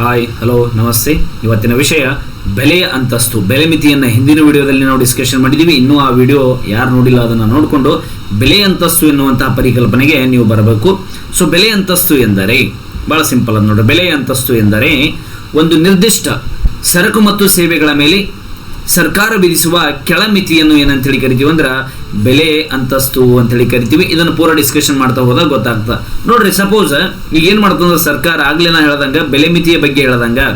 Hi hello ನಮಸ್ತೆ. ಇವತ್ತಿನ ವಿಷಯ ಬೆಲೆಯ ಅಂತಸ್ತು. ಬೆಲೆ ಮಿತಿಯನ್ನು ಹಿಂದಿನ ವಿಡಿಯೋದಲ್ಲಿ ನಾವು ಡಿಸ್ಕಷನ್ ಮಾಡಿದ್ದೀವಿ ಇನ್ನೂ ಆ ವಿಡಿಯೋ ಯಾರು ನೋಡಿಲ್ಲ ಅದನ್ನು ನೋಡಿಕೊಂಡು ಬೆಲೆ ಅಂತಸ್ತು ಎನ್ನುವಂತಹ ಪರಿಕಲ್ಪನೆಗೆ ನೀವು ಬರಬೇಕು. ಸೊ ಬೆಲೆ ಅಂತಸ್ತು ಎಂದರೆ, ಬಹಳ ಸಿಂಪಲ್ ಅದು ನೋಡ್ರಿ ಬೆಲೆ ಅಂತಸ್ತು ಎಂದರೆ ಒಂದು ನಿರ್ದಿಷ್ಟ ಸರಕು ಮತ್ತು ಸೇವೆಗಳ ಮೇಲೆ ಸರ್ಕಾರ ವಿಧಿಸುವ ಕೆಳಮಿತಿಯನ್ನು ಏನಂತೇಳಿ ಕರಿತೀವಿ ಅಂದ್ರೆ ಬೆಲೆ ಅಂತಸ್ತು ಅಂತೇಳಿ ಕರಿತೀವಿ. ಇದನ್ನು ಪೂರ ಡಿಸ್ಕಷನ್ ಮಾಡ್ತಾ ಹೋದಾಗ ಗೊತ್ತಾಗ್ತದೆ. ನೋಡ್ರಿ ಸಪೋಸ್ ಈಗ ಏನು ಮಾಡ್ತಂದ್ರೆ ಸರ್ಕಾರ ಆಗಲೇ ನಾ ಹೇಳ್ದಂಗೆ ಬೆಲೆ ಮಿತಿಯ ಬಗ್ಗೆ ಹೇಳ್ದಂಗೆ.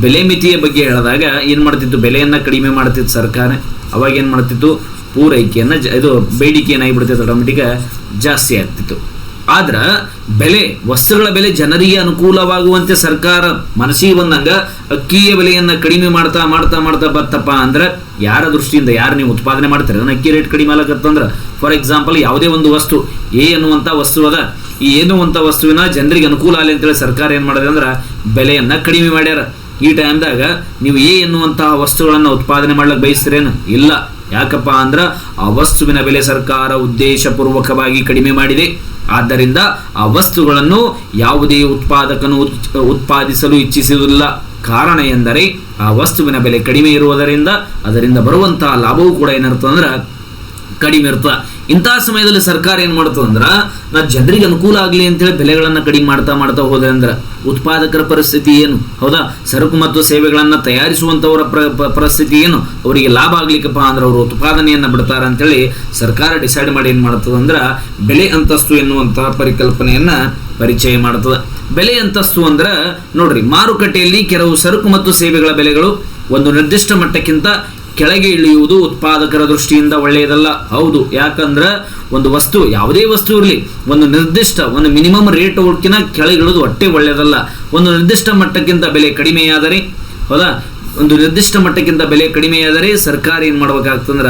ಬೆಲೆ ಮಿತಿಯ ಬಗ್ಗೆ ಹೇಳಿದಾಗ ಏನು ಮಾಡ್ತಿತ್ತು? ಬೆಲೆಯನ್ನು ಕಡಿಮೆ ಮಾಡ್ತಿತ್ತು ಸರ್ಕಾರ. ಅವಾಗ ಏನು ಮಾಡ್ತಿತ್ತು? ಪೂರೈಕೆಯನ್ನು ಇದು ಬೇಡಿಕೆ ಏನಾಗಿಬಿಡ್ತಿತ್ತು ಆಟೋಮೆಟಿಕ್ ಜಾಸ್ತಿ ಆಗ್ತಿತ್ತು. ಆದ್ರ ಬೆಲೆ, ವಸ್ತುಗಳ ಬೆಲೆ ಜನರಿಗೆ ಅನುಕೂಲವಾಗುವಂತೆ ಸರ್ಕಾರ ಮನಸ್ಸಿಗೆ ಬಂದಂಗ ಅಕ್ಕಿಯ ಬೆಲೆಯನ್ನು ಕಡಿಮೆ ಮಾಡ್ತಾ ಮಾಡ್ತಾ ಮಾಡ್ತಾ ಬತ್ತಪ್ಪ ಅಂದ್ರೆ ಯಾರ ದೃಷ್ಟಿಯಿಂದ ಯಾರು ನೀವು ಉತ್ಪಾದನೆ ಮಾಡ್ತಾರೆ? ಅದನ್ನ ಅಕ್ಕಿ ರೇಟ್ ಕಡಿಮೆ ಆಗತ್ತಂದ್ರ ಫಾರ್ ಎಕ್ಸಾಂಪಲ್ ಯಾವುದೇ ಒಂದು ವಸ್ತು, ಎ ಅನ್ನುವಂಥ ವಸ್ತು ಅದ, ಈ ಎನ್ನುವಂಥ ವಸ್ತುವಿನ ಜನರಿಗೆ ಅನುಕೂಲ ಆಗಲಿ ಅಂತೇಳಿ ಸರ್ಕಾರ ಏನು ಮಾಡಿದೆ ಅಂದ್ರೆ ಬೆಲೆಯನ್ನು ಕಡಿಮೆ ಮಾಡ್ಯಾರ. ಈ ಟೈಮ್ದಾಗ ನೀವು ಎ ಎನ್ನುವಂತಹ ವಸ್ತುಗಳನ್ನು ಉತ್ಪಾದನೆ ಮಾಡ್ಲಿಕ್ಕೆ ಬಯಸ್ತೀರೇನು? ಇಲ್ಲ. ಯಾಕಪ್ಪ ಅಂದ್ರ ಆ ವಸ್ತುವಿನ ಬೆಲೆ ಸರ್ಕಾರ ಉದ್ದೇಶಪೂರ್ವಕವಾಗಿ ಕಡಿಮೆ ಮಾಡಿದೆ. ಆದ್ದರಿಂದ ಆ ವಸ್ತುಗಳನ್ನು ಯಾವುದೇ ಉತ್ಪಾದಕನು ಉತ್- ಉತ್ಪಾದಿಸಲು ಇಚ್ಛಿಸುವುದಿಲ್ಲ. ಕಾರಣ ಎಂದರೆ ಆ ವಸ್ತುವಿನ ಬೆಲೆ ಕಡಿಮೆ ಇರುವುದರಿಂದ ಅದರಿಂದ ಬರುವಂತಹ ಲಾಭವೂ ಕೂಡ ಏನಿರ್ತದೆ ಅಂದ್ರೆ ಕಡಿಮೆ ಇರ್ತದೆ ಇಂತಹ ಸಮಯದಲ್ಲಿ ಸರ್ಕಾರ ಏನು ಮಾಡ್ತದೆ ಅಂದ್ರೆ, ನಾ ಜನರಿಗೆ ಅನುಕೂಲ ಆಗಲಿ ಅಂತೇಳಿ ಬೆಲೆಗಳನ್ನು ಕಡಿಮೆ ಮಾಡ್ತಾ ಮಾಡ್ತಾ ಹೋದೆ ಅಂದ್ರೆ, ಉತ್ಪಾದಕರ ಪರಿಸ್ಥಿತಿ ಏನು? ಹೌದಾ? ಸರಕು ಮತ್ತು ಸೇವೆಗಳನ್ನು ಪ- ಪರಿಸ್ಥಿತಿ ಏನು? ಅವರಿಗೆ ಲಾಭ ಆಗ್ಲಿಕ್ಕಪ್ಪ ಅಂದ್ರೆ ಅವರು ಉತ್ಪಾದನೆಯನ್ನ ಬಿಡ್ತಾರ ಅಂತೇಳಿ ಸರ್ಕಾರ ಡಿಸೈಡ್ ಮಾಡಿ ಏನು ಮಾಡ್ತದೆ ಅಂದ್ರೆ, ಬೆಲೆ ಅಂತಸ್ತು ಎನ್ನುವಂತಹ ಪರಿಕಲ್ಪನೆಯನ್ನ ಪರಿಚಯ ಮಾಡ್ತದೆ. ಬೆಲೆ ಅಂತಸ್ತು ಅಂದ್ರೆ, ನೋಡ್ರಿ ಮಾರುಕಟ್ಟೆಯಲ್ಲಿ ಕೆಲವು ಸರಕು ಮತ್ತು ಸೇವೆಗಳ ಬೆಲೆಗಳು ಒಂದು ನಿರ್ದಿಷ್ಟ ಮಟ್ಟಕ್ಕಿಂತ ಕೆಳಗೆ ಇಳಿಯುವುದು ಉತ್ಪಾದಕರ ದೃಷ್ಟಿಯಿಂದ ಒಳ್ಳೆಯದಲ್ಲ. ಹೌದು, ಯಾಕಂದ್ರ ಒಂದು ವಸ್ತು, ಯಾವುದೇ ವಸ್ತು ಇರಲಿ, ಒಂದು ನಿರ್ದಿಷ್ಟ, ಒಂದು ಮಿನಿಮಮ್ ರೇಟ್ ಕೆಳಗೆ ಇಳಿದು ಒಟ್ಟೆ ಒಳ್ಳೆಯದಲ್ಲ. ಒಂದು ನಿರ್ದಿಷ್ಟ ಮಟ್ಟಕ್ಕಿಂತ ಬೆಲೆ ಕಡಿಮೆಯಾದರೆ, ಹೌದಾ? ಒಂದು ನಿರ್ದಿಷ್ಟ ಮಟ್ಟಕ್ಕಿಂತ ಬೆಲೆ ಕಡಿಮೆಯಾದರೆ ಸರ್ಕಾರ ಏನು ಮಾಡ್ಬೇಕಾಗ್ತಂದ್ರ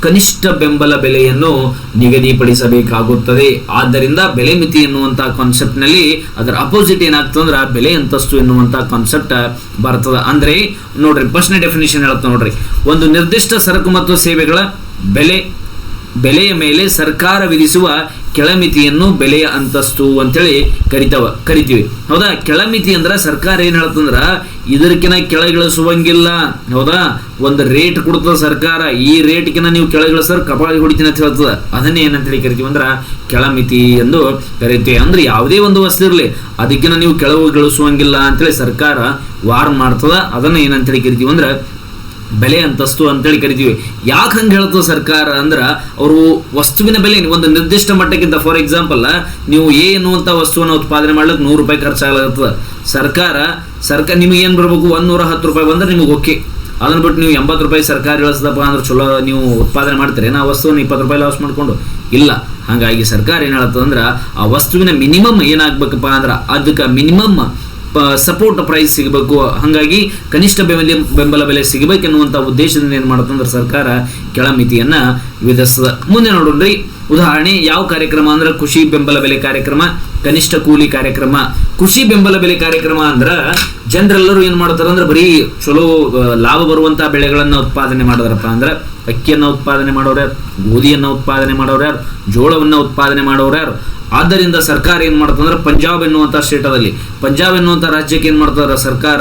ಕನಿಷ್ಠ ಬೆಂಬಲ ಬೆಲೆಯನ್ನು ನಿಗದಿಪಡಿಸಬೇಕಾಗುತ್ತದೆ. ಆದ್ದರಿಂದ ಬೆಲೆ ಮಿತಿ ಎನ್ನುವಂಥ ಕಾನ್ಸೆಪ್ಟ್ನಲ್ಲಿ ಅದರ ಅಪೋಸಿಟ್ ಏನಾಗ್ತಂದ್ರ ಬೆಲೆ ಅಂತಸ್ತು ಎನ್ನುವಂತಹ ಕಾನ್ಸೆಪ್ಟ್ ಬರ್ತದ. ಅಂದ್ರೆ ನೋಡ್ರಿ ಫಸ್ಟ್ನೇ ಡೆಫಿನೇಷನ್ ಹೇಳುತ್ತೆ ನೋಡ್ರಿ. ಒಂದು ನಿರ್ದಿಷ್ಟ ಸರಕು ಮತ್ತು ಸೇವೆಗಳ ಬೆಲೆ, ಬೆಲೆಯ ಮೇಲೆ ಸರ್ಕಾರ ವಿಧಿಸುವ ಕೆಳಮಿತಿಯನ್ನು ಬೆಲೆಯ ಅಂತಸ್ತು ಅಂತೇಳಿ ಕರಿತವ ಕರಿತೀವಿ. ಹೌದಾ? ಕೆಳಮಿತಿ ಅಂದ್ರೆ ಸರ್ಕಾರ ಏನು ಹೇಳ್ತಂದ್ರ ಇದಕ್ಕಿನ ಕೆಳಗಿಳಿಸುವಂಗಿಲ್ಲ ಹೌದಾ? ಒಂದು ರೇಟ್ ಕೊಡ್ತದ ಸರ್ಕಾರ. ಈ ರೇಟ್ಗಿನ ನೀವು ಕೆಳಗಿಳಿಸರ್ ಕಪಾಳಿ ಹೊಡಿತೀನಿ ಅಂತ ಹೇಳ್ತದ. ಅದನ್ನೇ ಏನಂತೇಳಿ ಕರಿತೀವಿ ಅಂದ್ರ ಕೆಳಮಿತಿ ಎಂದು ಕರಿತೀವಿ. ಅಂದ್ರೆ ಯಾವುದೇ ಒಂದು ವಸ್ತು ಇರಲಿ ಅದಕ್ಕಿನ ನೀವು ಕೆಳಗಿಳಿಸುವಂಗಿಲ್ಲ ಅಂತೇಳಿ ಸರ್ಕಾರ ವಾರ್ನ್ ಮಾಡ್ತದ. ಅದನ್ನ ಏನಂತೇಳಿ ಕರಿತೀವಿ ಅಂದ್ರ ಬೆಲೆ ಅಂತಸ್ತು ಅಂತೇಳಿ ಕರಿತೀವಿ. ಯಾಕೆ ಹಂಗೆ ಹೇಳ್ತದೆ ಸರ್ಕಾರ ಅಂದ್ರೆ ಅವರು ವಸ್ತುವಿನ ಬೆಲೆ ಒಂದು ನಿರ್ದಿಷ್ಟ ಮಟ್ಟಕ್ಕಿಂತ ಫಾರ್ ಎಕ್ಸಾಂಪಲ್ ನೀವು ಎ ಎನ್ನುವಂಥ ವಸ್ತುವನ್ನು ಉತ್ಪಾದನೆ ಮಾಡ್ಲಿಕ್ಕೆ ನೂರು ರೂಪಾಯಿ ಖರ್ಚಾಗತ್ತದ ಸರ್ಕಾರ ಸರ್ಕಾರ ನಿಮಗೆ ಏನು ಬರಬೇಕು? ಒಂದೂರ ಹತ್ತು ರೂಪಾಯಿ ಬಂದ್ರೆ ನಿಮಗೆ ಓಕೆ ಅದನ್ನು ಬಿಟ್ಟು ನೀವು ಎಂಬತ್ತು ರೂಪಾಯಿ ಸರ್ಕಾರ ಇಳಿಸ್ದಪ್ಪ ಅಂದ್ರೆ ಚಲೋ, ನೀವು ಉತ್ಪಾದನೆ ಮಾಡ್ತೀರಿ ನಾ ವಸ್ತುವನ್ನು ಇಪ್ಪತ್ತು ರೂಪಾಯಿ ಲಾಸ್ ಮಾಡಿಕೊಂಡು? ಇಲ್ಲ. ಹಾಗಾಗಿ ಸರ್ಕಾರ ಏನು ಹೇಳ್ತದಂದ್ರೆ ಆ ವಸ್ತುವಿನ ಮಿನಿಮಮ್ ಏನಾಗಬೇಕಪ್ಪ ಅಂದ್ರೆ ಅದಕ್ಕೆ ಮಿನಿಮಮ್ ಸಪೋರ್ಟ್ ಪ್ರೈಸ್ ಸಿಗಬೇಕು. ಹಾಗಾಗಿ ಕನಿಷ್ಠ ಬೆಂಬಲ ಬೆಂಬಲ ಬೆಲೆ ಸಿಗಬೇಕೆನ್ನುವಂಥ ಉದ್ದೇಶದಿಂದ ಏನು ಮಾಡುತ್ತಂದ್ರೆ ಸರ್ಕಾರ ಕೆಳಮಿತಿಯನ್ನು ವಿಧಿಸ್ತದ. ಮುಂದೆ ನೋಡೋಣ್ರಿ. ಉದಾಹರಣೆ, ಯಾವ ಕಾರ್ಯಕ್ರಮ ಅಂದ್ರೆ ಕೃಷಿ ಬೆಂಬಲ ಬೆಲೆ ಕಾರ್ಯಕ್ರಮ, ಕನಿಷ್ಠ ಕೂಲಿ ಕಾರ್ಯಕ್ರಮ. ಕೃಷಿ ಬೆಂಬಲ ಬೆಲೆ ಕಾರ್ಯಕ್ರಮ ಅಂದ್ರೆ ಜನರೆಲ್ಲರೂ ಏನು ಮಾಡ್ತಾರೆ ಅಂದ್ರೆ ಬರೀ ಚಲೋ ಲಾಭ ಬರುವಂತಹ ಬೆಳೆಗಳನ್ನು ಉತ್ಪಾದನೆ ಮಾಡಿದ್ರಪ್ಪ ಅಂದ್ರೆ ಅಕ್ಕಿಯನ್ನು ಉತ್ಪಾದನೆ ಮಾಡೋರು ಯಾರು? ಗೋಧಿಯನ್ನು ಉತ್ಪಾದನೆ ಮಾಡೋರು ಯಾರು? ಜೋಳವನ್ನ ಉತ್ಪಾದನೆ ಮಾಡೋರು ಯಾರು? ಆದ್ದರಿಂದ ಸರ್ಕಾರ ಏನು ಮಾಡ್ತಂದ್ರೆ ಪಂಜಾಬ್ ಎನ್ನುವಂತ ಸ್ಟೇಟದಲ್ಲಿ ಪಂಜಾಬ್ ಎನ್ನುವಂಥ ರಾಜ್ಯಕ್ಕೆ ಏನು ಮಾಡ್ತಾರೆ ಸರ್ಕಾರ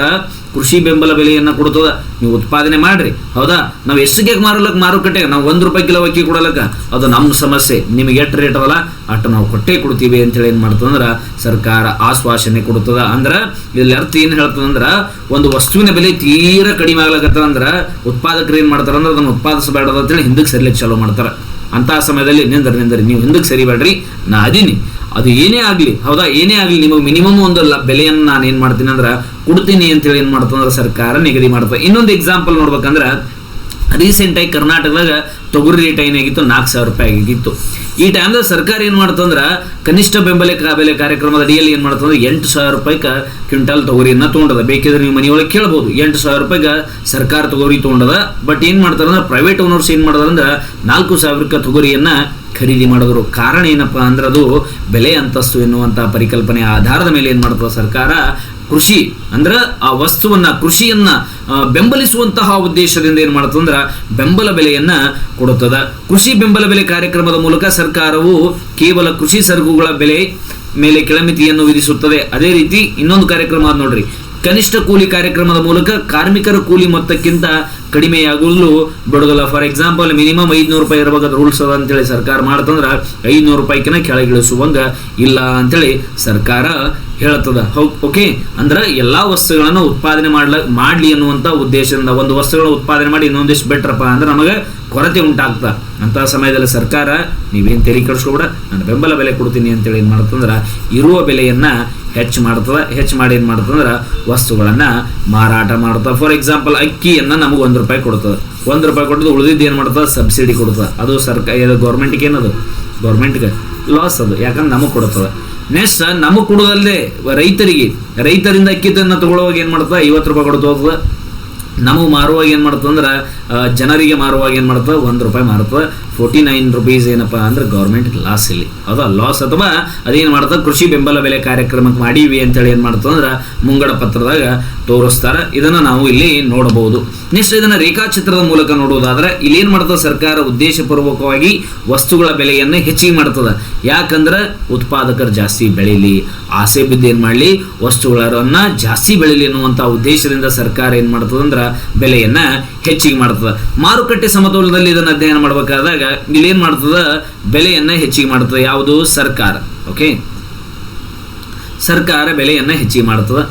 ಕೃಷಿ ಬೆಂಬಲ ಬೆಲೆಯನ್ನ ಕೊಡ್ತದ. ನೀವು ಉತ್ಪಾದನೆ ಮಾಡ್ರಿ. ಹೌದಾ? ನಾವು ಎಷ್ಟಕ್ಕೆ ಮಾರಲಕ್ ಮಾರುಕಟ್ಟೆಗೆ? ನಾವು ಒಂದು ರೂಪಾಯಿ ಕಿಲೋ ಅಕ್ಕಿ ಕೊಡಲಕ್ಕ? ಅದು ನಮ್ಮ ಸಮಸ್ಯೆ. ನಿಮಗೆ ಎಷ್ಟು ರೇಟ್ ಅದಲ್ಲ ಅಷ್ಟು ನಾವು ಕೊಟ್ಟೇ ಕೊಡ್ತೀವಿ ಅಂತೇಳಿ ಏನು ಮಾಡ್ತದಂದ್ರ ಸರ್ಕಾರ ಆಶ್ವಾಸನೆ ಕೊಡ್ತದ. ಅಂದ್ರ ಇಲ್ಲಿ ಅರ್ಥ ಏನ್ ಹೇಳ್ತದಂದ್ರ ಒಂದು ವಸ್ತುವಿನ ಬೆಲೆ ತೀರಾ ಕಡಿಮೆ ಆಗ್ಲಕತ್ತದಂದ್ರೆ ಉತ್ಪಾದಕರು ಏನ್ ಮಾಡ್ತಾರ ಅಂದ್ರೆ ಅದನ್ನ ಅಂತ ಅಂತೇಳಿ ಹಿಂದಕ್ಕೆ ಸರಿಲಿಕ್ಕೆ ಚಾಲೂ ಮಾಡ್ತಾರ. ಅಂತಹ ಸಮಯದಲ್ಲಿ ನಿಂದ್ರಿ ನಿಂದ್ರಿ. ನೀವು ಹಿಂದಕ್ಕೆ ಸರಿಬೇಡ್ರಿ. ನಾ ಅದೀನಿ. ಅದು ಏನೇ ಆಗಲಿ, ಹೌದಾ? ಏನೇ ಆಗಲಿ, ನಿಮಗೆ ಮಿನಿಮಮ್ ಒಂದು ಬೆಲೆಯನ್ನು ನಾನು ಏನು ಮಾಡ್ತೀನಿ ಅಂದ್ರೆ, ಕೊಡ್ತೀನಿ ಅಂತೇಳಿ ಏನು ಮಾಡ್ತಂದ್ರೆ ಸರ್ಕಾರ ನಿಗದಿ ಮಾಡ್ತದೆ. ಇನ್ನೊಂದು ಎಕ್ಸಾಂಪಲ್ ನೋಡ್ಬೇಕಂದ್ರೆ ರೀಸೆಂಟಾಗಿ ಕರ್ನಾಟಕದಾಗ ತೊಗರಿ ರೇಟ್ ಏನಾಗಿತ್ತು ನಾಲ್ಕು ಸಾವಿರ ರೂಪಾಯಿ ಆಗಿತ್ತು. ಈ ಟೈಮ್ದಾಗ ಸರ್ಕಾರ ಏನು ಮಾಡ್ತಂದ್ರೆ ಕನಿಷ್ಠ ಬೆಂಬಲ ಬೆಲೆ ಕಾರ್ಯಕ್ರಮದ ಅಡಿಯಲ್ಲಿ ಏನು ಮಾಡ್ತಂದ್ರೆ ಎಂಟು ಸಾವಿರ ರೂಪಾಯಿಗೆ ಕ್ವಿಂಟಲ್ ತೊಗರಿಯನ್ನ ತೊಗೊಂಡದ. ಬೇಕಿದ್ರೆ ನೀವು ಮನೆಯೊಳಗೆ ಕೇಳ್ಬೋದು. ಎಂಟು ಸಾವಿರ ರೂಪಾಯಿಗೆ ಸರ್ಕಾರ ತೊಗರಿ ತೊಗೊಂಡದ. ಬಟ್ ಏನು ಮಾಡ್ತಾರಂದ್ರೆ ಪ್ರೈವೇಟ್ ಓನರ್ಸ್ ಏನು ಮಾಡೋದಂದ್ರೆ ನಾಲ್ಕು ಸಾವಿರಕ್ಕೆ ತೊಗರಿಯನ್ನು ಖರೀದಿ ಮಾಡಿದ್ರು. ಕಾರಣ ಏನಪ್ಪಾ ಅಂದ್ರೆ ಅದು ಬೆಲೆ ಅಂತಸ್ತು ಎನ್ನುವಂಥ ಪರಿಕಲ್ಪನೆ ಆಧಾರದ ಮೇಲೆ ಏನು ಮಾಡ್ತದೆ ಸರ್ಕಾರ ಕೃಷಿ ಅಂದ್ರ ಆ ವಸ್ತುವನ್ನ, ಕೃಷಿಯನ್ನ ಬೆಂಬಲಿಸುವಂತಹ ಉದ್ದೇಶದಿಂದ ಏನ್ ಮಾಡ್ತಂದ್ರ ಬೆಂಬಲ ಬೆಲೆಯನ್ನ ಕೊಡುತ್ತದ. ಕೃಷಿ ಬೆಂಬಲ ಬೆಲೆ ಕಾರ್ಯಕ್ರಮದ ಮೂಲಕ ಸರ್ಕಾರವು ಕೇವಲ ಕೃಷಿ ಸರಕುಗಳ ಬೆಲೆ ಮೇಲೆ ಕೆಳಮಿತಿಯನ್ನು ವಿಧಿಸುತ್ತದೆ. ಅದೇ ರೀತಿ ಇನ್ನೊಂದು ಕಾರ್ಯಕ್ರಮ ನೋಡ್ರಿ. ಕನಿಷ್ಠ ಕೂಲಿ ಕಾರ್ಯಕ್ರಮದ ಮೂಲಕ ಕಾರ್ಮಿಕರ ಕೂಲಿ ಮೊತ್ತಕ್ಕಿಂತ ಕಡಿಮೆಯಾಗಲು ಬಿಡೋದಿಲ್ಲ ಫಾರ್ ಎಕ್ಸಾಂಪಲ್ ಮಿನಿಮಮ್ ಐದ್ನೂರು ರೂಪಾಯಿ ಇರಬೇಕಾದ ರೂಲ್ಸ್ ಅದ ಅಂತೇಳಿ ಸರ್ಕಾರ ಮಾಡ್ತಂದ್ರೆ ಐದ್ನೂರು ರೂಪಾಯಿಕಿನ ಕೆಳಗಿಳಿಸುವಂಗ ಇಲ್ಲ ಅಂತೇಳಿ ಸರ್ಕಾರ ಹೇಳ್ತದ. ಓಕೆ ಅಂದ್ರೆ ಎಲ್ಲಾ ವಸ್ತುಗಳನ್ನು ಉತ್ಪಾದನೆ ಮಾಡ್ಲ, ಮಾಡ್ಲಿ ಅನ್ನುವಂತ ಉದ್ದೇಶದಿಂದ ಒಂದು ವಸ್ತುಗಳ ಉತ್ಪಾದನೆ ಮಾಡಿ ಇನ್ನೊಂದಿಷ್ಟು ಬೆಟ್ರಪ್ಪ ಅಂದ್ರೆ ನಮಗೆ ಕೊರತೆ ಉಂಟಾಗ್ತಾ. ಅಂತ ಸಮಯದಲ್ಲಿ ಸರ್ಕಾರ ನೀವೇನು ತೆರಿಗೆ ಕೆಡಿಸ್ಕೊಬೇಡ ನಾನು ಬೆಂಬಲ ಬೆಲೆ ಕೊಡ್ತೀನಿ ಅಂತೇಳಿ ಏನು ಮಾಡ್ತಂದ್ರೆ ಇರುವ ಬೆಲೆಯನ್ನ ಹೆಚ್ಚು ಮಾಡ್ತದೆ, ಹೆಚ್ಚು ಮಾಡಿ ಏನು ಮಾಡ್ತದಂದ್ರೆ ವಸ್ತುಗಳನ್ನು ಮಾರಾಟ ಮಾಡ್ತದೆ. ಫಾರ್ ಎಕ್ಸಾಂಪಲ್ ಅಕ್ಕಿಯನ್ನು ನಮಗೆ ಒಂದು ರೂಪಾಯಿ ಕೊಡ್ತದೆ. ಒಂದು ರೂಪಾಯಿ ಕೊಟ್ಟದ್ದು ಉಳಿದಿದ್ದು ಏನು ಮಾಡ್ತದೆ? ಸಬ್ಸಿಡಿ ಕೊಡ್ತದೆ. ಅದು ಸರ್ಕಾರ ಗೌರ್ಮೆಂಟ್ಗೆ ಏನದು? ಗೌರ್ಮೆಂಟ್ಗೆ ಲಾಸ್ ಅದು. ಯಾಕಂದ್ರೆ ನಮಗೆ ಕೊಡ್ತದೆ. ನೆಕ್ಸ್ಟ್ ನಮಗೆ ಕೊಡೋದಲ್ಲದೆ ರೈತರಿಗೆ, ರೈತರಿಂದ ಅಕ್ಕಿ ತನ್ನ ತಗೊಳ್ಳುವಾಗ ಏನು ಮಾಡ್ತದೆ? ಐವತ್ತು ರೂಪಾಯಿ ಕೊಡ್ತಾ ನಮಗೆ ಮಾರುವಾಗ ಏನು ಮಾಡ್ತದೆ ಅಂದ್ರೆ ಜನರಿಗೆ ಮಾರುವಾಗ ಏನು ಮಾಡ್ತದೆ ಒಂದು ರೂಪಾಯಿ ಮಾರ್ತದೆ ಫೋರ್ಟಿ ನೈನ್ ರುಪೀಸ್ ಏನಪ್ಪ ಅಂದ್ರೆ ಗೌರ್ಮೆಂಟ್ ಲಾಸ್ ಇಲ್ಲಿ. ಹೌದಾ? ಲಾಸ್ ಅಥವಾ ಅದೇನು ಮಾಡ್ತದೆ ಕೃಷಿ ಬೆಂಬಲ ಬೆಲೆ ಕಾರ್ಯಕ್ರಮಕ್ಕೆ ಮಾಡೀವಿ ಅಂತೇಳಿ ಏನು ಮಾಡ್ತದೆ ಅಂದ್ರೆ, ಮುಂಗಡ ಪತ್ರದಾಗ ತೋರಿಸ್ತಾರೆ. ಇದನ್ನು ನಾವು ಇಲ್ಲಿ ನೋಡಬಹುದು. ನೆಕ್ಸ್ಟ್ ಇದನ್ನು ರೇಖಾಚಿತ್ರದ ಮೂಲಕ ನೋಡುವುದಾದ್ರೆ, ಇಲ್ಲಿ ಏನು ಮಾಡ್ತದೆ ಸರ್ಕಾರ ಉದ್ದೇಶಪೂರ್ವಕವಾಗಿ ವಸ್ತುಗಳ ಬೆಲೆಯನ್ನು ಹೆಚ್ಚಿಗೆ ಮಾಡ್ತದೆ. ಯಾಕಂದ್ರೆ, ಉತ್ಪಾದಕರು ಜಾಸ್ತಿ ಬೆಳೀಲಿ. ಆಸೆ ಬಿದ್ದು ಏನು ಮಾಡಲಿ? ವಸ್ತುಗಳನ್ನ ಜಾಸ್ತಿ ಬೆಳೀಲಿ ಅನ್ನುವಂಥ ಉದ್ದೇಶದಿಂದ ಸರ್ಕಾರ ಏನು ಮಾಡ್ತದೆ ಅಂದ್ರೆ ಬೆಲೆಯನ್ನ ಹೆಚ್ಚಿಗೆ ಮಾಡ್ತದೆ. ಮಾರುಕಟ್ಟೆ ಸಮತೋಲನದಲ್ಲಿ ಇದನ್ನು ಅಧ್ಯಯನ ಮಾಡಬೇಕಾದಾಗ ಇಲ್ಲಿ ಏನು ಮಾಡ್ತದ? ಬೆಲೆಯನ್ನ ಹೆಚ್ಚಿಗೆ ಮಾಡ್ತದೆ. ಯಾವುದು? ಸರ್ಕಾರ. ಓಕೆ ಸರ್ಕಾರ ಬೆಲೆಯನ್ನ ಹೆಚ್ಚಿಗೆ ಮಾಡ್ತದೆ.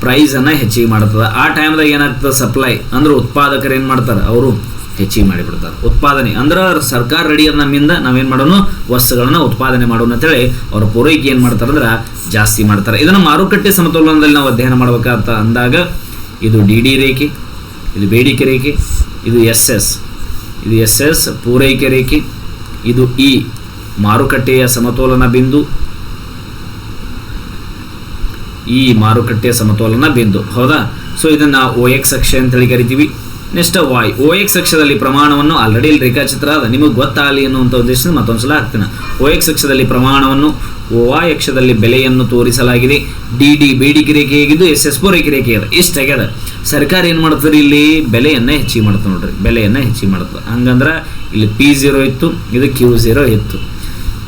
ಪ್ರೈಸನ್ನು ಹೆಚ್ಚಿಗೆ ಮಾಡ್ತದೆ. ಆ ಟೈಮ್ದಾಗ ಏನಾಗ್ತದೆ? ಸಪ್ಲೈ ಅಂದ್ರೆ ಉತ್ಪಾದಕರು ಏನು ಮಾಡ್ತಾರೆ? ಅವರು ಹೆಚ್ಚಿಗೆ ಮಾಡಿಬಿಡ್ತಾರೆ. ಉತ್ಪಾದನೆ. ಅಂದ್ರೆ ಸರ್ಕಾರ ರೆಡಿ ಅದ ನಮ್ಮಿಂದ ನಾವೇನು ಮಾಡೋಣ ವಸ್ತುಗಳನ್ನ ಉತ್ಪಾದನೆ ಮಾಡೋಣ ಅಂತೇಳಿ ಅವ್ರ ಪೂರೈಕೆ ಏನು ಮಾಡ್ತಾರೆ ಅಂದ್ರೆ ಜಾಸ್ತಿ ಮಾಡ್ತಾರೆ. ಇದನ್ನು ಮಾರುಕಟ್ಟೆ ಸಮತೋಲನದಲ್ಲಿ ನಾವು ಅಧ್ಯಯನ ಮಾಡ್ಬೇಕಂತ ಅಂದಾಗ ಇದು ಡಿ ಡಿ ರೇಖೆ, ಇದು ಬೇಡಿಕೆ ರೇಖೆ, ಇದು ಎಸ್ ಎಸ್ ಇದು ಎಸ್ ಎಸ್ ಪೂರೈಕೆ ರೇಖೆ, ಇದು ಇ ಮಾರುಕಟ್ಟೆಯ ಸಮತೋಲನ ಬಿಂದು. ಈ ಮಾರುಕಟ್ಟೆಯ ಸಮತೋಲನ ಬಿಂದು. ಹೌದಾ? ಸೊ ಇದನ್ನು ಓ ಎಕ್ಸ್ ಅಕ್ಷ ಅಂತೇಳಿ ಕರಿತೀವಿ. ನೆಕ್ಸ್ಟ್ ವಾಯ್ ಓ ಎಕ್ಸ್ ಅಕ್ಷದಲ್ಲಿ ಪ್ರಮಾಣವನ್ನು ಆಲ್ರೆಡಿ ಇಲ್ಲಿ ರೇಖಾಚಿತ್ರ ಅದ ನಿಮಗೆ ಗೊತ್ತಾಗಲಿ ಅನ್ನುವಂಥ ಉದ್ದೇಶದಿಂದ ಮತ್ತೊಂದ್ಸಲ ಹಾಕ್ತೀನಿ. ಓ ಎಕ್ಸ್ ಅಕ್ಷದಲ್ಲಿ ಪ್ರಮಾಣವನ್ನು ಓ ವಾಯ್ ಅಕ್ಷದಲ್ಲಿ ಬೆಲೆಯನ್ನು ತೋರಿಸಲಾಗಿದೆ. ಡಿ ಡಿ ಬೇಡಿಕೆ ರೇಖೆ ಹೇಗಿದ್ದು, ಎಸ್ ಎಸ್ ಪೂರೈಕೆ ರೇಖೆ ಅದ ಇಷ್ಟು ಆಗ್ಯದ? ಸರ್ಕಾರ ಏನು ಮಾಡ್ತಾರೆ ಇಲ್ಲಿ? ಬೆಲೆಯನ್ನು ಹೆಚ್ಚಿಗೆ ಮಾಡ್ತದೆ ನೋಡ್ರಿ, ಬೆಲೆಯನ್ನು ಹೆಚ್ಚಿಗೆ ಮಾಡ್ತದೆ. ಹಂಗಂದ್ರೆ ಇಲ್ಲಿ ಪಿ ಝೀರೋ ಇತ್ತು, ಇದು ಕ್ಯೂ ಝೀರೋ ಇತ್ತು.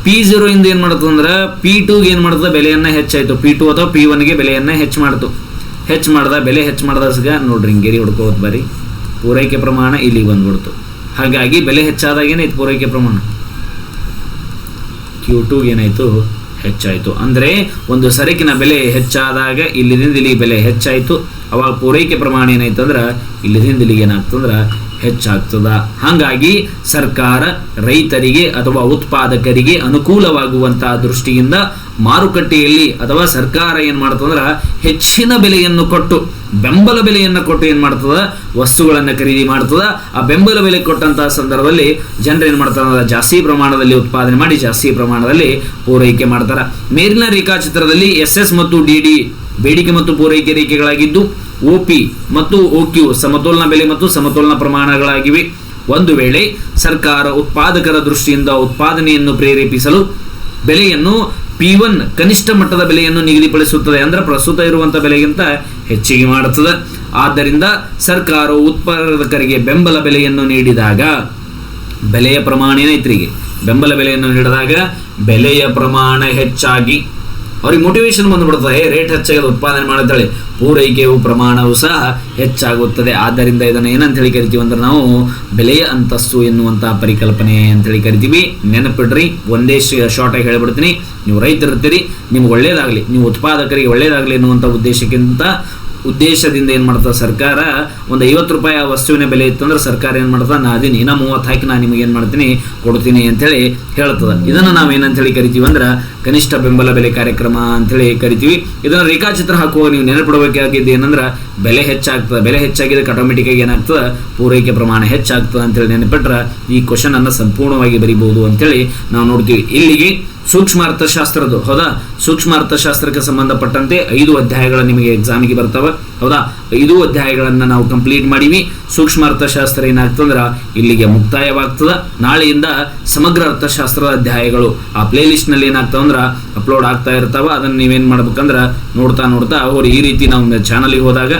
ಪಿ ಝೀರೋ ಇಂದ ಏನು ಮಾಡ್ತದೆ ಅಂದ್ರೆ, ಪಿ ಟೂಗೆ ಏನು ಮಾಡ್ತದೆ, ಬೆಲೆಯನ್ನು ಹೆಚ್ಚಾಯಿತು. ಪಿ ಟು ಅಥವಾ ಪಿ ಒನ್ಗೆ ಬೆಲೆಯನ್ನು ಹೆಚ್ಚು ಮಾಡ್ತು. ಹೆಚ್ಚು ಮಾಡ್ದ, ಬೆಲೆ ಹೆಚ್ಚು ಮಾಡ್ದಾಗ ನೋಡ್ರಿ ಹಿಂಗೇರಿ ಹುಡ್ಕೋದು ಬರೀ ಪೂರೈಕೆ ಪ್ರಮಾಣ ಇಲ್ಲಿಗೆ ಬಂದ್ಬಿಡ್ತು. ಹಾಗಾಗಿ ಬೆಲೆ ಹೆಚ್ಚಾದಾಗ ಏನಾಯ್ತು ಪೂರೈಕೆ ಪ್ರಮಾಣ. ಕ್ಯೂ ಟೂಗೆ ಏನಾಯಿತು? ಹೆಚ್ಚಾಯಿತು. ಅಂದರೆ ಒಂದು ಸರಕಿನ ಬೆಲೆ ಹೆಚ್ಚಾದಾಗ ಇಲ್ಲಿದಿಂದ ಇಲ್ಲಿಗೆ ಬೆಲೆ ಹೆಚ್ಚಾಯಿತು. ಅವಾಗ ಪೂರೈಕೆ ಪ್ರಮಾಣ ಏನಾಯ್ತು ಅಂದ್ರೆ ಇಲ್ಲಿದಿಂದ ಇಲ್ಲಿಗೆ ಏನಾಗ್ತಂದ್ರೆ ಹೆಚ್ಚಾಗ್ತದ. ಹಾಗಾಗಿ ಸರ್ಕಾರ ರೈತರಿಗೆ ಅಥವಾ ಉತ್ಪಾದಕರಿಗೆ ಅನುಕೂಲವಾಗುವಂತಹ ದೃಷ್ಟಿಯಿಂದ ಮಾರುಕಟ್ಟೆಯಲ್ಲಿ ಅಥವಾ ಸರ್ಕಾರ ಏನು ಮಾಡ್ತದಂದ್ರೆ ಹೆಚ್ಚಿನ ಬೆಲೆಯನ್ನು ಕೊಟ್ಟು, ಬೆಂಬಲ ಬೆಲೆಯನ್ನು ಕೊಟ್ಟು ಏನು ಮಾಡ್ತದ, ವಸ್ತುಗಳನ್ನು ಖರೀದಿ ಮಾಡ್ತದ. ಆ ಬೆಂಬಲ ಬೆಲೆ ಕೊಟ್ಟಂತಹ ಸಂದರ್ಭದಲ್ಲಿ ಜನರು ಏನು ಮಾಡ್ತಾರ ಜಾಸ್ತಿ ಪ್ರಮಾಣದಲ್ಲಿ ಉತ್ಪಾದನೆ ಮಾಡಿ ಜಾಸ್ತಿ ಪ್ರಮಾಣದಲ್ಲಿ ಪೂರೈಕೆ ಮಾಡ್ತಾರೆ. ಮೇಲಿನ ರೇಖಾಚಿತ್ರದಲ್ಲಿ ಎಸ್ ಎಸ್ ಮತ್ತು ಡಿ ಡಿ ಬೇಡಿಕೆ ಮತ್ತು ಪೂರೈಕೆ ರೇಖೆಗಳಾಗಿದ್ದು ಒಪಿ ಮತ್ತು ಒಕ್ಯೂ ಸಮತೋಲನ ಬೆಲೆ ಮತ್ತು ಸಮತೋಲನ ಪ್ರಮಾಣಗಳಾಗಿವೆ. ಒಂದು ವೇಳೆ ಸರ್ಕಾರ ಉತ್ಪಾದಕರ ದೃಷ್ಟಿಯಿಂದ ಉತ್ಪಾದನೆಯನ್ನು ಪ್ರೇರೇಪಿಸಲು ಬೆಲೆಯನ್ನು ಪಿ ಒನ್ ಕನಿಷ್ಠ ಮಟ್ಟದ ಬೆಲೆಯನ್ನು ನಿಗದಿಪಡಿಸುತ್ತದೆ ಅಂದ್ರೆ ಪ್ರಸ್ತುತ ಇರುವಂಥ ಬೆಲೆಗಿಂತ ಹೆಚ್ಚಿಗೆ ಮಾಡುತ್ತದೆ. ಆದ್ದರಿಂದ ಸರ್ಕಾರವು ಉತ್ಪಾದಕರಿಗೆ ಬೆಂಬಲ ಬೆಲೆಯನ್ನು ನೀಡಿದಾಗ, ಬೆಲೆಯ ಪ್ರಮಾಣ ರೈತರಿಗೆ ಬೆಂಬಲ ಬೆಲೆಯನ್ನು ನೀಡಿದಾಗ ಬೆಲೆಯ ಪ್ರಮಾಣ ಹೆಚ್ಚಾಗಿ ಅವ್ರಿಗೆ ಮೋಟಿವೇಶನ್ ಬಂದ್ಬಿಡ್ತದೆ ರೇಟ್ ಹೆಚ್ಚಾಗಿ ಉತ್ಪಾದನೆ ಮಾಡುತ್ತಾಳೆ. ಪೂರೈಕೆಯು ಪ್ರಮಾಣವು ಸಹ ಹೆಚ್ಚಾಗುತ್ತದೆ. ಆದ್ದರಿಂದ ಇದನ್ನು ಏನಂತ ಹೇಳಿ ಕರಿತೀವಿ ಅಂದ್ರೆ ನಾವು ಬೆಲೆಯ ಅಂತಸ್ತು ಎನ್ನುವಂತಹ ಪರಿಕಲ್ಪನೆ ಅಂತ ಹೇಳಿ ಕರಿತೀವಿ. ನೆನಪಿಡ್ರಿ, ಒಂದೇ ಶಾರ್ಟ್ ಆಗಿ ಹೇಳ್ಬಿಡ್ತೀನಿ. ನೀವು ರೈತರಿರ್ತೀರಿ, ನಿಮ್ಗೆ ಒಳ್ಳೇದಾಗಲಿ, ನೀವು ಉತ್ಪಾದಕರಿಗೆ ಒಳ್ಳೇದಾಗಲಿ ಎನ್ನುವಂಥ ಉದ್ದೇಶಕ್ಕಿಂತ ಉದ್ದೇಶದಿಂದ ಏನು ಮಾಡ್ತದೆ? ಸರ್ಕಾರ ಒಂದು ಐವತ್ತು ರೂಪಾಯಿ ಆ ವಸ್ತುವಿನ ಬೆಲೆ ಇತ್ತು ಅಂದ್ರೆ ಸರ್ಕಾರ ಏನು ಮಾಡ್ತದೆ? ನಾ ಅದೀನಿ. ಇನ್ನ ಮೂವತ್ತು ಹಾಕಿ ನಾನು ನಿಮಗೆ ಏನು ಮಾಡ್ತೀನಿ? ಕೊಡ್ತೀನಿ ಅಂತೇಳಿ ಹೇಳ್ತದೆ. ಇದನ್ನು ನಾವು ಏನಂತೇಳಿ ಕರಿತೀವಿ ಅಂದ್ರೆ ಕನಿಷ್ಠ ಬೆಂಬಲ ಬೆಲೆ ಕಾರ್ಯಕ್ರಮ ಅಂತೇಳಿ ಕರಿತೀವಿ. ಇದನ್ನು ರೇಖಾಚಿತ್ರ ಹಾಕುವಾಗ ನೀವು ನೆನಪಿಡಬೇಕಾಗಿದ್ದು ಏನಂದ್ರೆ ಬೆಲೆ ಹೆಚ್ಚಾಗ್ತದೆ. ಬೆಲೆ ಹೆಚ್ಚಾಗಿದ್ದಕ್ಕೆ ಆಟೋಮೆಟಿಕ್ ಆಗಿ ಏನಾಗ್ತದೆ? ಪೂರೈಕೆ ಪ್ರಮಾಣ ಹೆಚ್ಚಾಗ್ತದೆ ಅಂತೇಳಿ ನೆನಪಿಟ್ರೆ ಈ ಕ್ವಶನ್ ಅನ್ನು ಸಂಪೂರ್ಣವಾಗಿ ಬರಿಬಹುದು ಅಂತೇಳಿ ನಾವು ನೋಡ್ತೀವಿ. ಇಲ್ಲಿಗೆ ಸೂಕ್ಷ್ಮ ಅರ್ಥಶಾಸ್ತ್ರದ್ದು ಹೌದಾ? ಸೂಕ್ಷ್ಮ ಅರ್ಥಶಾಸ್ತ್ರಕ್ಕೆ ಸಂಬಂಧಪಟ್ಟಂತೆ ಐದು ಅಧ್ಯಾಯಗಳು ನಿಮಗೆ ಎಕ್ಸಾಮಿಗೆ ಬರ್ತವೆ, ಹೌದಾ? ಐದು ಅಧ್ಯಾಯಗಳನ್ನ ನಾವು ಕಂಪ್ಲೀಟ್ ಮಾಡಿವಿ. ಸೂಕ್ಷ್ಮ ಅರ್ಥಶಾಸ್ತ್ರ ಏನಾಗ್ತಂದ್ರ ಇಲ್ಲಿಗೆ ಮುಕ್ತಾಯವಾಗ್ತದ. ನಾಳೆಯಿಂದ ಸಮಗ್ರ ಅರ್ಥಶಾಸ್ತ್ರದ ಅಧ್ಯಾಯಗಳು ಆ ಪ್ಲೇ ಲಿಸ್ಟ್ನಲ್ಲಿ ಏನಾಗ್ತಾವಂದ್ರ ಅಪ್ಲೋಡ್ ಆಗ್ತಾ ಇರ್ತಾವೆ. ಅದನ್ನ ನೀವೇನು ಮಾಡ್ಬೇಕಂದ್ರ, ನೋಡ್ತಾ ನೋಡ್ತಾ ಅವ್ರು ಈ ರೀತಿ ನಾವು ಚಾನಲ್ಗೆ ಹೋದಾಗ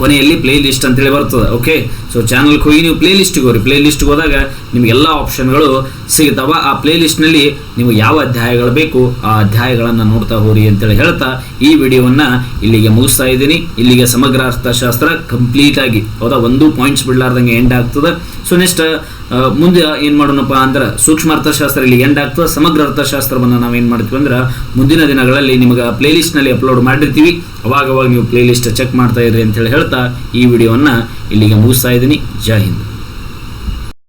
ಕೊನೆಯಲ್ಲಿ ಪ್ಲೇ ಲಿಸ್ಟ್ ಅಂತೇಳಿ ಬರ್ತದೆ ಓಕೆ ಸೊ ಚಾನಲ್ಗೆ ಹೋಗಿ ನೀವು ಪ್ಲೇ ಲಿಸ್ಟ್ಗೆ ಹೋಗ್ರಿ. ಪ್ಲೇ ಲಿಸ್ಟ್ಗೆ ಹೋದಾಗ ನಿಮ್ಗೆ ಎಲ್ಲ ಆಪ್ಷನ್ಗಳು ಸಿಗ್ತಾವ. ಆ ಪ್ಲೇ ಲಿಸ್ಟ್ನಲ್ಲಿ ನೀವು ಯಾವ ಅಧ್ಯಾಯಗಳು ಬೇಕು, ಆ ಅಧ್ಯಾಯಗಳನ್ನು ನೋಡ್ತಾ ಹೋರಿ ಅಂತೇಳಿ ಹೇಳ್ತಾ ಈ ವಿಡಿಯೋವನ್ನು ಇಲ್ಲಿಗೆ ಮುಗಿಸ್ತಾ ಇದ್ದೀನಿ. ಇಲ್ಲಿಗೆ ಸಮಗ್ರ ಅರ್ಥಶಾಸ್ತ್ರ ಕಂಪ್ಲೀಟ್ ಆಗಿ, ಹೌದಾ? ಒಂದು ಪಾಯಿಂಟ್ಸ್ ಬಿಡಲಾರ್ದಂಗೆ ಎಂಡ್ ಆಗ್ತದೆ. ಸೊ ನೆಕ್ಸ್ಟ್ ಮುಂದೆ ಏನು ಮಾಡೋಣಪ್ಪ ಅಂದ್ರೆ ಸೂಕ್ಷ್ಮ ಅರ್ಥಶಾಸ್ತ್ರ ಇಲ್ಲಿ ಎಂಡ್ ಆಗ್ತದೆ. ಸಮಗ್ರ ಅರ್ಥಶಾಸ್ತ್ರವನ್ನು ನಾವು ಏನು ಮಾಡ್ತೀವಿ ಅಂದ್ರೆ ಮುಂದಿನ ದಿನಗಳಲ್ಲಿ ನಿಮಗೆ ಪ್ಲೇ ಲಿಸ್ಟ್ನಲ್ಲಿ ಅಪ್ಲೋಡ್ ಮಾಡಿರ್ತೀವಿ. ಅವಾಗವಾಗ ಅವಾಗ ನೀವು ಪ್ಲೇ ಲಿಸ್ಟ್ ಚೆಕ್ ಮಾಡ್ತಾ ಇರ್ರಿ ಅಂತೇಳಿ ಹೇಳ್ತಾ ಈ ವಿಡಿಯೋವನ್ನು ಇಲ್ಲಿಗೆ ಮುಗಿಸ್ತಾ ಇದ್ದೀನಿ ಜೈ ಹಿಂದ್